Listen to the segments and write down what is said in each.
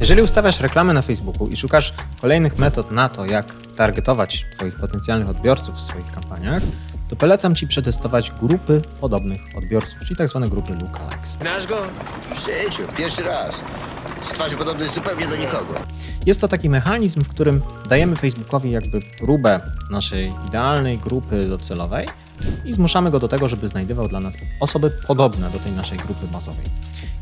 Jeżeli ustawiasz reklamy na Facebooku i szukasz kolejnych metod na to, jak targetować Twoich potencjalnych odbiorców w swoich kampaniach, to polecam Ci przetestować grupy podobnych odbiorców, czyli tak zwane grupy lookalikes. Znasz go? W życiu, pierwszy raz. Z twarzy podobny zupełnie do nikogo. Jest to taki mechanizm, w którym dajemy Facebookowi jakby próbę naszej idealnej grupy docelowej i zmuszamy go do tego, żeby znajdował dla nas osoby podobne do tej naszej grupy bazowej.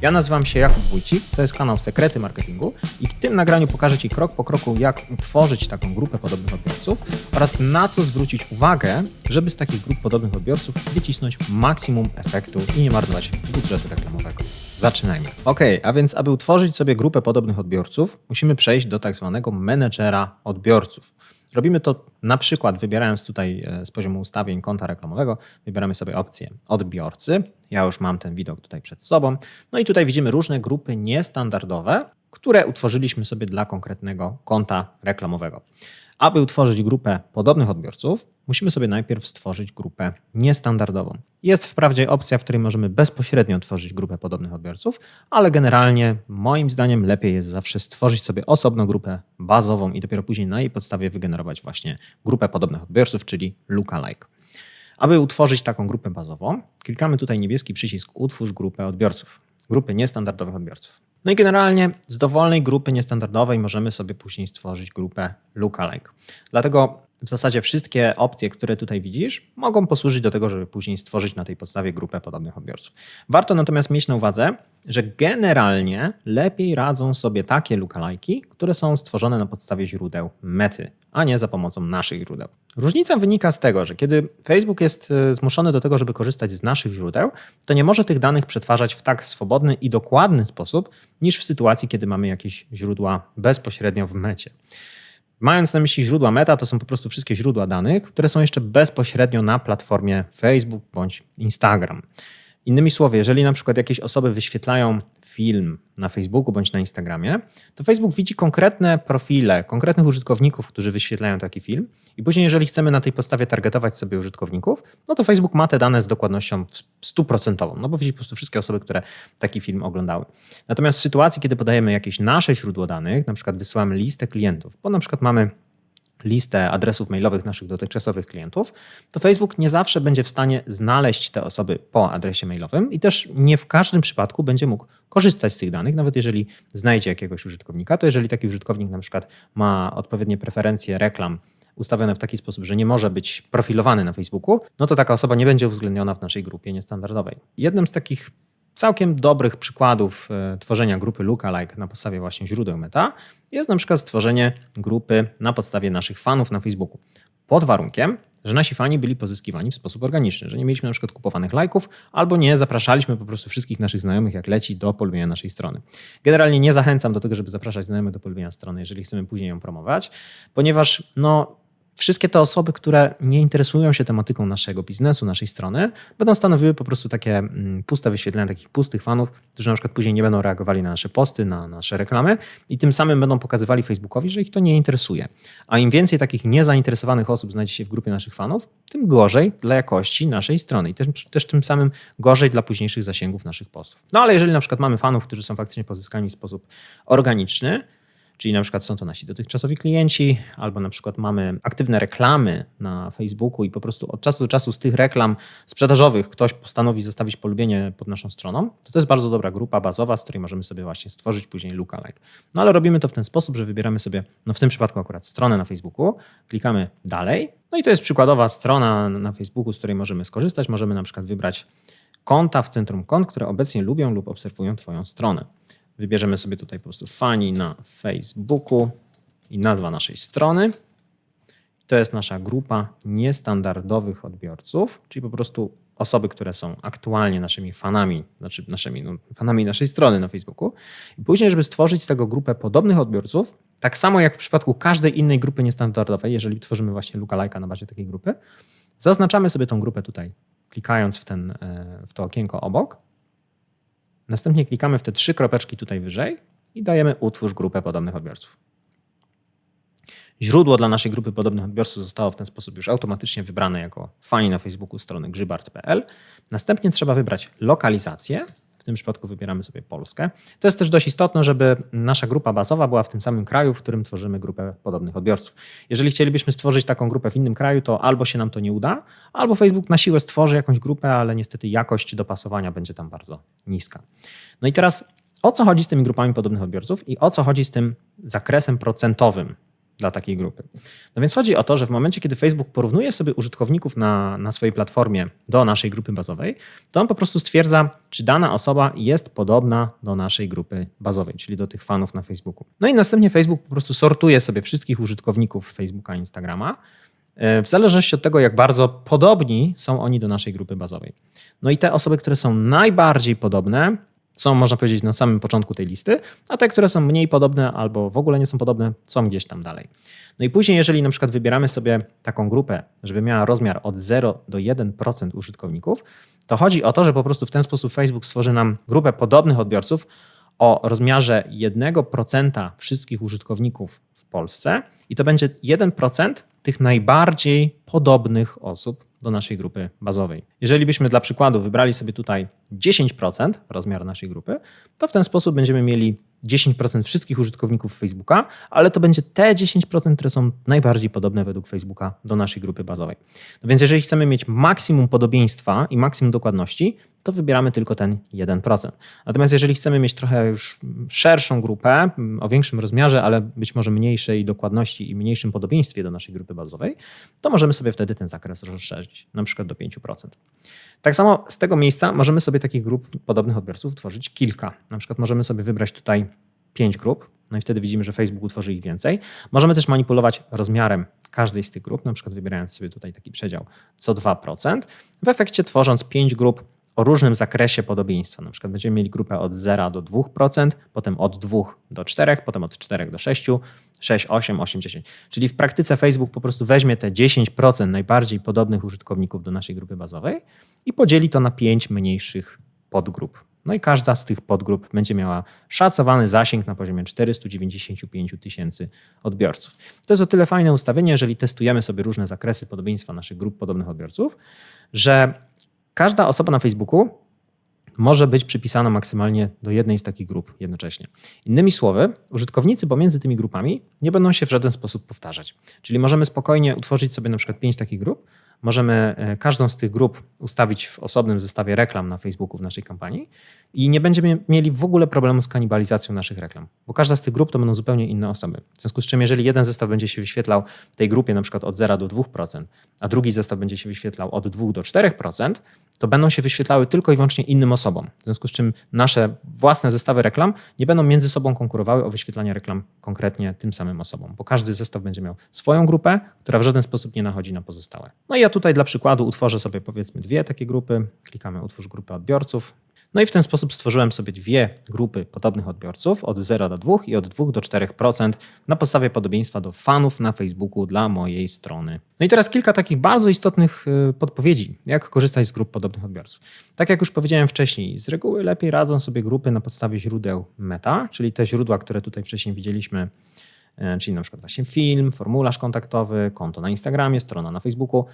Ja nazywam się Jakub Wójcik, to jest kanał Sekrety Marketingu i w tym nagraniu pokażę Ci krok po kroku, jak utworzyć taką grupę podobnych odbiorców oraz na co zwrócić uwagę, żeby z takich grup podobnych odbiorców wycisnąć maksimum efektu i nie marnować budżetu reklamowego. Zaczynajmy. Ok, a więc aby utworzyć sobie grupę podobnych odbiorców, musimy przejść do tak zwanego menedżera odbiorców. Robimy to na przykład wybierając tutaj e, z poziomu ustawień konta reklamowego, wybieramy sobie opcję odbiorcy. Ja już mam ten widok tutaj przed sobą. No i tutaj widzimy różne grupy niestandardowe, które utworzyliśmy sobie dla konkretnego konta reklamowego. Aby utworzyć grupę podobnych odbiorców, musimy sobie najpierw stworzyć grupę niestandardową. Jest wprawdzie opcja, w której możemy bezpośrednio tworzyć grupę podobnych odbiorców, ale generalnie moim zdaniem lepiej jest zawsze stworzyć sobie osobną grupę bazową i dopiero później na jej podstawie wygenerować właśnie grupę podobnych odbiorców, czyli lookalike. Aby utworzyć taką grupę bazową, klikamy tutaj niebieski przycisk Utwórz grupę odbiorców, grupy niestandardowych odbiorców. No i generalnie z dowolnej grupy niestandardowej możemy sobie później stworzyć grupę lookalike. Dlatego w zasadzie wszystkie opcje, które tutaj widzisz, mogą posłużyć do tego, żeby później stworzyć na tej podstawie grupę podobnych odbiorców. Warto natomiast mieć na uwadze, że generalnie lepiej radzą sobie takie lookalike'i, które są stworzone na podstawie źródeł mety, a nie za pomocą naszych źródeł. Różnica wynika z tego, że kiedy Facebook jest e, zmuszony do tego, żeby korzystać z naszych źródeł, to nie może tych danych przetwarzać w tak swobodny i dokładny sposób, niż w sytuacji, kiedy mamy jakieś źródła bezpośrednio w mecie. Mając na myśli źródła meta, to są po prostu wszystkie źródła danych, które są jeszcze bezpośrednio na platformie Facebook bądź Instagram. Innymi słowy, jeżeli na przykład jakieś osoby wyświetlają film na Facebooku bądź na Instagramie, to Facebook widzi konkretne profile, konkretnych użytkowników, którzy wyświetlają taki film i później jeżeli chcemy na tej podstawie targetować sobie użytkowników, no to Facebook ma te dane z dokładnością stuprocentową, no bo widzi po prostu wszystkie osoby, które taki film oglądały. Natomiast w sytuacji, kiedy podajemy jakieś nasze źródło danych, na przykład wysyłamy listę klientów, bo na przykład mamy listę adresów mailowych naszych dotychczasowych klientów, to Facebook nie zawsze będzie w stanie znaleźć te osoby po adresie mailowym i też nie w każdym przypadku będzie mógł korzystać z tych danych, nawet jeżeli znajdzie jakiegoś użytkownika, to jeżeli taki użytkownik na przykład ma odpowiednie preferencje reklam ustawione w taki sposób, że nie może być profilowany na Facebooku, no to taka osoba nie będzie uwzględniona w naszej grupie niestandardowej. Jednym z takich całkiem dobrych przykładów e, tworzenia grupy lookalike na podstawie właśnie źródeł meta jest na przykład stworzenie grupy na podstawie naszych fanów na Facebooku. Pod warunkiem, że nasi fani byli pozyskiwani w sposób organiczny, że nie mieliśmy na przykład kupowanych lajków albo nie zapraszaliśmy po prostu wszystkich naszych znajomych jak leci do polubienia naszej strony. Generalnie nie zachęcam do tego, żeby zapraszać znajomych do polubienia strony, jeżeli chcemy później ją promować, ponieważ no wszystkie te osoby, które nie interesują się tematyką naszego biznesu, naszej strony, będą stanowiły po prostu takie mm, puste wyświetlenia takich pustych fanów, którzy na przykład później nie będą reagowali na nasze posty, na nasze reklamy i tym samym będą pokazywali Facebookowi, że ich to nie interesuje. A im więcej takich niezainteresowanych osób znajdzie się w grupie naszych fanów, tym gorzej dla jakości naszej strony i też, też tym samym gorzej dla późniejszych zasięgów naszych postów. No ale jeżeli na przykład mamy fanów, którzy są faktycznie pozyskani w sposób organiczny, Czyli na przykład są to nasi dotychczasowi klienci, albo na przykład mamy aktywne reklamy na Facebooku i po prostu od czasu do czasu z tych reklam sprzedażowych ktoś postanowi zostawić polubienie pod naszą stroną, to to jest bardzo dobra grupa bazowa, z której możemy sobie właśnie stworzyć później lookalike. No ale robimy to w ten sposób, że wybieramy sobie, no w tym przypadku akurat stronę na Facebooku, klikamy dalej, no i to jest przykładowa strona na Facebooku, z której możemy skorzystać. Możemy na przykład wybrać konta w centrum kont, które obecnie lubią lub obserwują Twoją stronę. Wybierzemy sobie tutaj po prostu fani na Facebooku i nazwa naszej strony. To jest nasza grupa niestandardowych odbiorców, czyli po prostu osoby, które są aktualnie naszymi fanami, znaczy naszymi no, fanami naszej strony na Facebooku. I później, żeby stworzyć z tego grupę podobnych odbiorców, tak samo jak w przypadku każdej innej grupy niestandardowej, jeżeli tworzymy właśnie lookalike'a na bazie takiej grupy, zaznaczamy sobie tą grupę tutaj, klikając w, ten, e, w to okienko obok Następnie klikamy w te trzy kropeczki tutaj wyżej i dajemy utwórz grupę podobnych odbiorców. Źródło dla naszej grupy podobnych odbiorców zostało w ten sposób już automatycznie wybrane jako fani na Facebooku strony grzybart.pl. Następnie trzeba wybrać lokalizację. Tym przypadku wybieramy sobie Polskę. To jest też dość istotne, żeby nasza grupa bazowa była w tym samym kraju, w którym tworzymy grupę podobnych odbiorców. Jeżeli chcielibyśmy stworzyć taką grupę w innym kraju, to albo się nam to nie uda, albo Facebook na siłę stworzy jakąś grupę, ale niestety jakość dopasowania będzie tam bardzo niska. No i teraz o co chodzi z tymi grupami podobnych odbiorców i o co chodzi z tym zakresem procentowym dla takiej grupy. No więc chodzi o to, że w momencie, kiedy Facebook porównuje sobie użytkowników na, na swojej platformie do naszej grupy bazowej, to on po prostu stwierdza, czy dana osoba jest podobna do naszej grupy bazowej, czyli do tych fanów na Facebooku. No i następnie Facebook po prostu sortuje sobie wszystkich użytkowników Facebooka i Instagrama e, w zależności od tego, jak bardzo podobni są oni do naszej grupy bazowej. No i te osoby, które są najbardziej podobne, są, można powiedzieć, na samym początku tej listy, a te, które są mniej podobne albo w ogóle nie są podobne, są gdzieś tam dalej. No i później, jeżeli na przykład wybieramy sobie taką grupę, żeby miała rozmiar od 0 do 1% użytkowników, to chodzi o to, że po prostu w ten sposób Facebook stworzy nam grupę podobnych odbiorców o rozmiarze 1% wszystkich użytkowników w Polsce i to będzie 1% tych najbardziej podobnych osób do naszej grupy bazowej. Jeżeli byśmy dla przykładu wybrali sobie tutaj 10% rozmiar naszej grupy, to w ten sposób będziemy mieli 10% wszystkich użytkowników Facebooka, ale to będzie te 10%, które są najbardziej podobne według Facebooka do naszej grupy bazowej. No więc jeżeli chcemy mieć maksimum podobieństwa i maksimum dokładności, to wybieramy tylko ten 1%. Natomiast jeżeli chcemy mieć trochę już szerszą grupę, o większym rozmiarze, ale być może mniejszej dokładności i mniejszym podobieństwie do naszej grupy bazowej, to możemy sobie wtedy ten zakres rozszerzyć, na przykład do 5%. Tak samo z tego miejsca możemy sobie takich grup podobnych odbiorców tworzyć kilka. Na przykład możemy sobie wybrać tutaj 5 grup, no i wtedy widzimy, że Facebook utworzy ich więcej. Możemy też manipulować rozmiarem każdej z tych grup, na przykład wybierając sobie tutaj taki przedział co 2%, w efekcie tworząc 5 grup o różnym zakresie podobieństwa. Na przykład będziemy mieli grupę od 0 do 2%, potem od 2 do 4, potem od 4 do 6, 6, 8, 8, 10. Czyli w praktyce Facebook po prostu weźmie te 10% najbardziej podobnych użytkowników do naszej grupy bazowej i podzieli to na 5 mniejszych podgrup. No i każda z tych podgrup będzie miała szacowany zasięg na poziomie 495 tysięcy odbiorców. To jest o tyle fajne ustawienie, jeżeli testujemy sobie różne zakresy podobieństwa naszych grup podobnych odbiorców, że każda osoba na Facebooku może być przypisana maksymalnie do jednej z takich grup jednocześnie. Innymi słowy, użytkownicy pomiędzy tymi grupami nie będą się w żaden sposób powtarzać. Czyli możemy spokojnie utworzyć sobie na przykład pięć takich grup, możemy e, każdą z tych grup ustawić w osobnym zestawie reklam na Facebooku w naszej kampanii i nie będziemy mieli w ogóle problemu z kanibalizacją naszych reklam, bo każda z tych grup to będą zupełnie inne osoby. W związku z czym, jeżeli jeden zestaw będzie się wyświetlał tej grupie na przykład od 0 do 2%, a drugi zestaw będzie się wyświetlał od 2 do 4%, to będą się wyświetlały tylko i wyłącznie innym osobom. W związku z czym nasze własne zestawy reklam nie będą między sobą konkurowały o wyświetlanie reklam konkretnie tym samym osobom, bo każdy zestaw będzie miał swoją grupę, która w żaden sposób nie nachodzi na pozostałe. No i ja tutaj dla przykładu utworzę sobie powiedzmy dwie takie grupy. Klikamy utwórz grupę odbiorców. No i w ten sposób stworzyłem sobie dwie grupy podobnych odbiorców od 0 do 2 i od 2 do 4% na podstawie podobieństwa do fanów na Facebooku dla mojej strony. No i teraz kilka takich bardzo istotnych y, podpowiedzi, jak korzystać z grup podobnych odbiorców. Tak jak już powiedziałem wcześniej, z reguły lepiej radzą sobie grupy na podstawie źródeł meta, czyli te źródła, które tutaj wcześniej widzieliśmy y, czyli na przykład właśnie film, formularz kontaktowy, konto na Instagramie, strona na Facebooku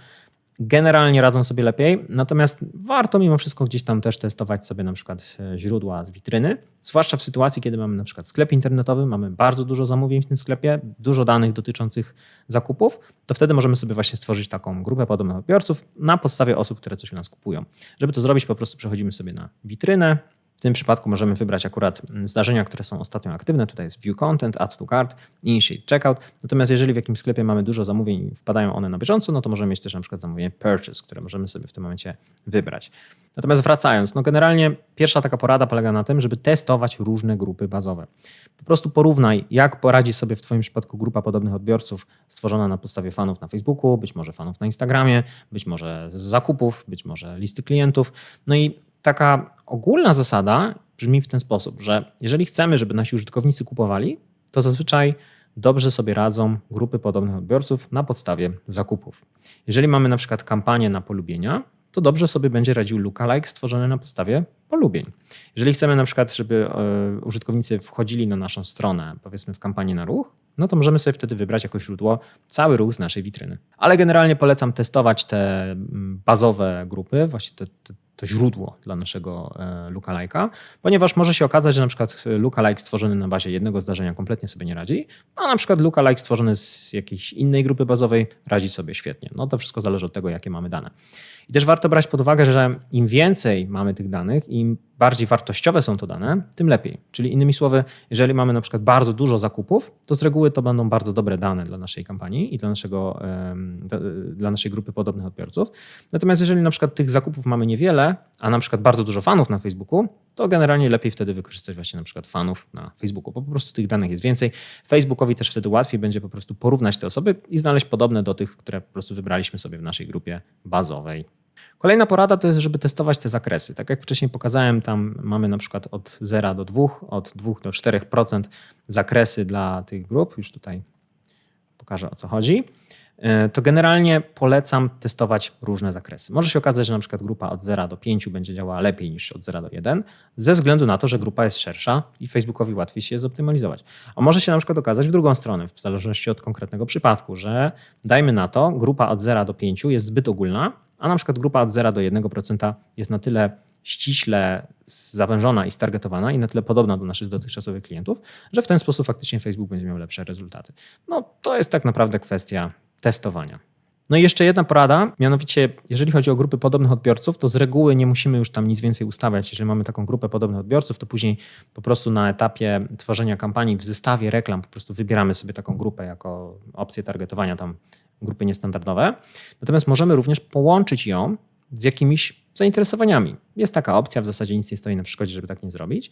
generalnie radzą sobie lepiej, natomiast warto mimo wszystko gdzieś tam też testować sobie na przykład e, źródła z witryny, zwłaszcza w sytuacji, kiedy mamy na przykład sklep internetowy, mamy bardzo dużo zamówień w tym sklepie, dużo danych dotyczących zakupów, to wtedy możemy sobie właśnie stworzyć taką grupę podobnych odbiorców na podstawie osób, które coś u nas kupują. Żeby to zrobić, po prostu przechodzimy sobie na witrynę, tym przypadku możemy wybrać akurat mm, zdarzenia, które są ostatnio aktywne. Tutaj jest View Content, Add to Cart, Initiate Checkout. Natomiast jeżeli w jakimś sklepie mamy dużo zamówień i wpadają one na bieżąco, no to możemy mieć też na przykład zamówienie Purchase, które możemy sobie w tym momencie wybrać. Natomiast wracając, no generalnie pierwsza taka porada polega na tym, żeby testować różne grupy bazowe. Po prostu porównaj, jak poradzi sobie w Twoim przypadku grupa podobnych odbiorców stworzona na podstawie fanów na Facebooku, być może fanów na Instagramie, być może z zakupów, być może listy klientów. No i taka ogólna zasada brzmi w ten sposób, że jeżeli chcemy, żeby nasi użytkownicy kupowali, to zazwyczaj dobrze sobie radzą grupy podobnych odbiorców na podstawie zakupów. Jeżeli mamy na przykład kampanię na polubienia, to dobrze sobie będzie radził lookalike stworzony na podstawie polubień. Jeżeli chcemy na przykład, żeby e, użytkownicy wchodzili na naszą stronę, powiedzmy w kampanii na ruch, no to możemy sobie wtedy wybrać jako źródło cały ruch z naszej witryny. Ale generalnie polecam testować te mm, bazowe grupy, właśnie te, te to źródło dla naszego e, lookalike'a, ponieważ może się okazać, że na przykład lookalike stworzony na bazie jednego zdarzenia kompletnie sobie nie radzi, a na przykład lookalike stworzony z jakiejś innej grupy bazowej radzi sobie świetnie. No to wszystko zależy od tego, jakie mamy dane. I też warto brać pod uwagę, że im więcej mamy tych danych, im bardziej wartościowe są to dane, tym lepiej. Czyli innymi słowy, jeżeli mamy na przykład bardzo dużo zakupów, to z reguły to będą bardzo dobre dane dla naszej kampanii i dla, naszego, dla naszej grupy podobnych odbiorców. Natomiast jeżeli na przykład tych zakupów mamy niewiele, a na przykład bardzo dużo fanów na Facebooku, to generalnie lepiej wtedy wykorzystać właśnie na przykład fanów na Facebooku, bo po prostu tych danych jest więcej. Facebookowi też wtedy łatwiej będzie po prostu porównać te osoby i znaleźć podobne do tych, które po prostu wybraliśmy sobie w naszej grupie bazowej. Kolejna porada to jest, żeby testować te zakresy. Tak jak wcześniej pokazałem, tam mamy na przykład od 0 do 2, od 2 do 4% zakresy dla tych grup. Już tutaj pokażę o co chodzi. E, To generalnie polecam testować różne zakresy. Może się okazać, że na przykład grupa od 0 do 5 będzie działała lepiej niż od 0 do 1, ze względu na to, że grupa jest szersza i Facebookowi łatwiej się je zoptymalizować. A może się na przykład okazać w drugą stronę, w zależności od konkretnego przypadku, że dajmy na to, grupa od 0 do 5 jest zbyt ogólna, a na przykład grupa od 0 do 1% jest na tyle ściśle zawężona i stargetowana i na tyle podobna do naszych dotychczasowych klientów, że w ten sposób faktycznie Facebook będzie miał lepsze rezultaty. No to jest tak naprawdę kwestia testowania. No i jeszcze jedna porada, mianowicie jeżeli chodzi o grupy podobnych odbiorców, to z reguły nie musimy już tam nic więcej ustawiać. Jeżeli mamy taką grupę podobnych odbiorców, to później po prostu na etapie tworzenia kampanii w zestawie reklam po prostu wybieramy sobie taką grupę jako opcję targetowania tam grupy niestandardowe. Natomiast możemy również połączyć ją z jakimiś zainteresowaniami. Jest taka opcja, w zasadzie nic nie stoi na przeszkodzie, żeby tak nie zrobić.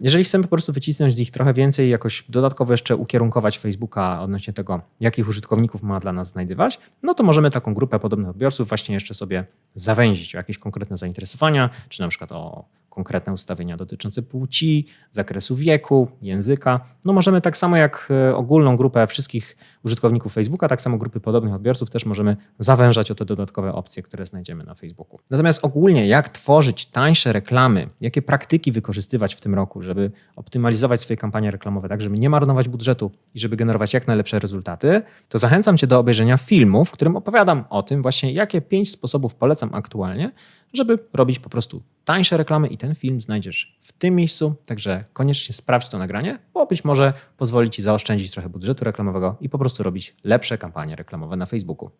Jeżeli chcemy po prostu wycisnąć z nich trochę więcej jakoś dodatkowo jeszcze ukierunkować Facebooka odnośnie tego, jakich użytkowników ma dla nas znajdywać, no to możemy taką grupę podobnych odbiorców właśnie jeszcze sobie zawęzić o jakieś konkretne zainteresowania, czy na przykład o konkretne ustawienia dotyczące płci, zakresu wieku, języka. No możemy tak samo jak e, ogólną grupę wszystkich użytkowników Facebooka, tak samo grupy podobnych odbiorców też możemy zawężać o te dodatkowe opcje, które znajdziemy na Facebooku. Natomiast ogólnie jak tworzyć tańsze reklamy, jakie praktyki wykorzystywać w tym roku, żeby optymalizować swoje kampanie reklamowe, tak żeby nie marnować budżetu i żeby generować jak najlepsze rezultaty, to zachęcam Cię do obejrzenia filmu, w którym opowiadam o tym właśnie, jakie pięć sposobów polecam aktualnie, żeby robić po prostu tańsze reklamy i ten film znajdziesz w tym miejscu, także koniecznie sprawdź to nagranie, bo być może pozwoli Ci zaoszczędzić trochę budżetu reklamowego i po prostu robić lepsze kampanie reklamowe na Facebooku.